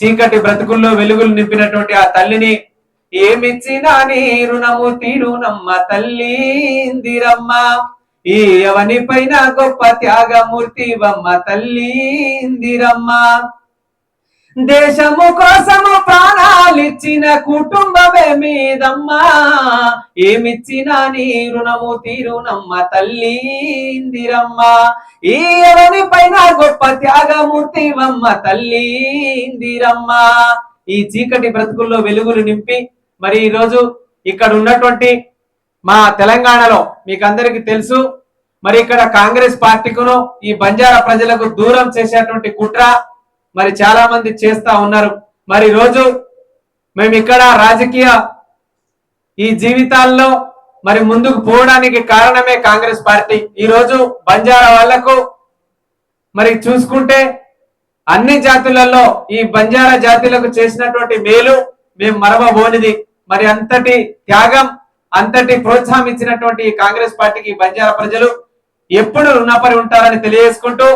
చీకటి బ్రతుకుల్లో వెలుగులు నింపినటువంటి ఆ తల్లిని ఏమిచ్చినా నీ రుణము తీరునమ్మ తల్లి ఇందిరమ్మ. ఈ అవని పైన గొప్ప త్యాగమూర్తివమ్మ తల్లి ఇందిరమ్మ. దేశము కోసము ప్రాణాలిచ్చిన కుటుంబమే మీదమ్మా. ఏమిచ్చినా నీ రుణము తీరునమ్మ తల్లి ఇందిరమ్మ. ఈ అవని పైన గొప్ప తల్లి ఇందిరమ్మ. ఈ చీకటి బ్రతుకుల్లో వెలుగులు నింపి మరి ఈ రోజు ఇక్కడ ఉన్నటువంటి మా తెలంగాణలో మీకు అందరికీ తెలుసు మరి ఇక్కడ కాంగ్రెస్ పార్టీకును ఈ బంజారా ప్రజలకు దూరం చేసేటువంటి కుట్ర మరి చాలా మంది చేస్తా ఉన్నారు. మరి రోజు మేము ఇక్కడ రాజకీయ ఈ జీవితాల్లో మరి ముందుకు పోవడానికి కారణమే కాంగ్రెస్ పార్టీ. ఈ రోజు బంజారా వాళ్ళకు మరి చూసుకుంటే అన్ని జాతులలో ఈ బంజారా జాతులకు చేసినటువంటి మేలు మేము మరవబోనిది. మరి అంతటి త్యాగం అంతటి ప్రోత్సాహం ఇచ్చినటువంటి ఈ కాంగ్రెస్ పార్టీకి బంజారా ప్రజలు ఎప్పుడు రుణపడి ఉంటారని తెలియజేసుకుంటూ